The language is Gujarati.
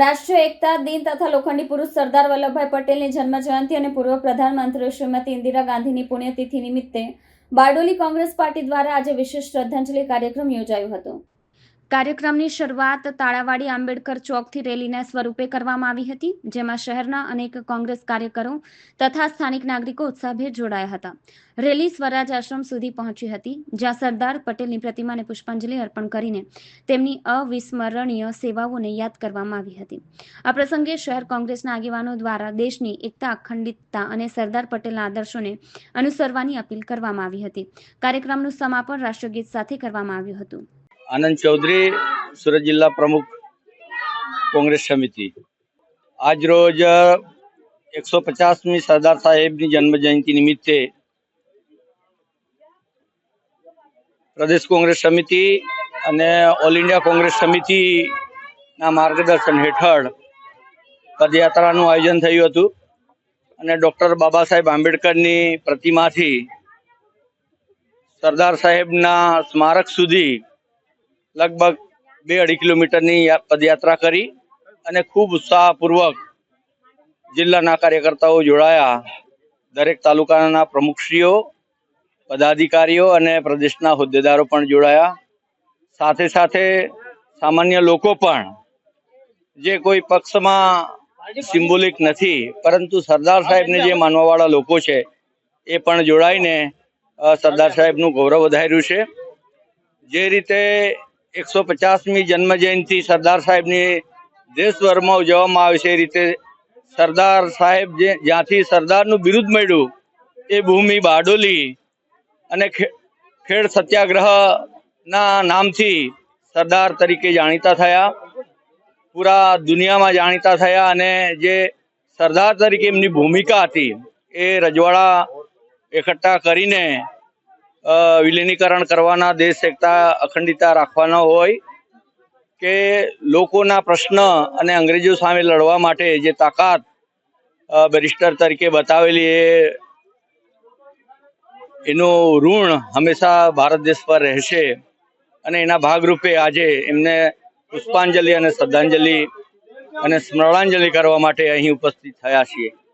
રાષ્ટ્રીય એકતા દિન તથા લોખંડી પુરુષ સરદાર વલ્લભભાઈ પટેલની જન્મ જયંતિ અને પૂર્વ પ્રધાનમંત્રી શ્રીમતી ઇન્દિરા ગાંધીની પુણ્યતિથિ નિમિત્તે બારડોલી કોંગ્રેસ પાર્ટી દ્વારા આજે વિશેષ શ્રદ્ધાંજલિ કાર્યક્રમ યોજાયો હતો. કાર્યક્રમની શરૂઆત તાળાવાડી આંબેડકર ચોકથી રેલીના સ્વરૂપે કરવામાં આવી હતી, જેમાં શહેરના અનેક કોંગ્રેસ કાર્યકરો તથા સ્થાનિક નાગરિકો ઉત્સાહભેર જોડાયા હતા. રેલી સ્વરાજ આશ્રમ સુધી પહોંચી હતી, જ્યાં સરદાર પટેલની પ્રતિમાને પુષ્પાંજલિ અર્પણ કરીને તેમની અવિસ્મરણીય સેવાઓને યાદ કરવામાં આવી હતી. આ પ્રસંગે શહેર કોંગ્રેસના આગેવાનો દ્વારા દેશની એકતા, અખંડિતતા અને સરદાર પટેલના આદર્શોને અનુસરવાની અપીલ કરવામાં આવી હતી. કાર્યક્રમનું સમાપન રાષ્ટ્રગીત સાથે કરવામાં આવ્યું હતું. આનંદ ચૌધરી, સુરત જિલ્લા પ્રમુખ, કોંગ્રેસ સમિતિ. આજ રોજ એકસો પચાસમી સરદાર સાહેબની જન્મ જયંતિ નિમિત્તે પ્રદેશ કોંગ્રેસ સમિતિ અને ઓલ ઇન્ડિયા કોંગ્રેસ સમિતિના માર્ગદર્શન હેઠળ પદયાત્રાનું આયોજન થયું હતું અને ડૉક્ટર બાબા સાહેબ આંબેડકરની પ્રતિમાથી સરદાર સાહેબના સ્મારક સુધી લગભગ બે અઢી કિલોમીટરની પદયાત્રા કરી અને ખૂબ ઉત્સાહપૂર્વક જિલ્લાના કાર્યકર્તાઓ જોડાયા. દરેક તાલુકાના પ્રમુખશ્રીઓ, પદાધિકારીઓ અને પ્રદેશના હોદ્દેદારો પણ જોડાયા. સાથે સાથે સામાન્ય લોકો પણ, જે કોઈ પક્ષમાં સિમ્બોલિક નથી, પરંતુ સરદાર સાહેબને જે માનવાવાળા લોકો છે, એ પણ જોડાઈને સરદાર સાહેબનું ગૌરવ વધાર્યું છે. જે રીતે એકસો પચાસમી જન્મ જયંતિ સરદાર સાહેબની દેશભરમાં ઉજવવામાં આવે છે. એ રીતે સરદાર સાહેબ જે જ્યાંથી સરદારનું બિરુદ મળ્યું, એ ભૂમિ બારડોલી અને ખેડ સત્યાગ્રહના નામથી સરદાર તરીકે જાણીતા થયા. પૂરા દુનિયામાં જાણીતા થયા અને જે સરદાર તરીકે એમની ભૂમિકા હતી, એ રજવાડા એકઠા કરીને વિલીનીકરણ કરવાના દેશ એકતા અખંડિતતા રાખવાનો હોય કે લોકોના પ્રશ્ન અને અંગ્રેજો સામે લડવા માટે જે તાકાત બેરિસ્ટર તરીકે બતાવેલી એ, એનું ઋણ હંમેશા ભારત દેશ પર રહેશે અને એના ભાગરૂપે આજે એમને પુષ્પાંજલિ અને શ્રદ્ધાંજલિ અને સ્મરણાંજલિ કરવા માટે અહીં ઉપસ્થિત થયા છીએ.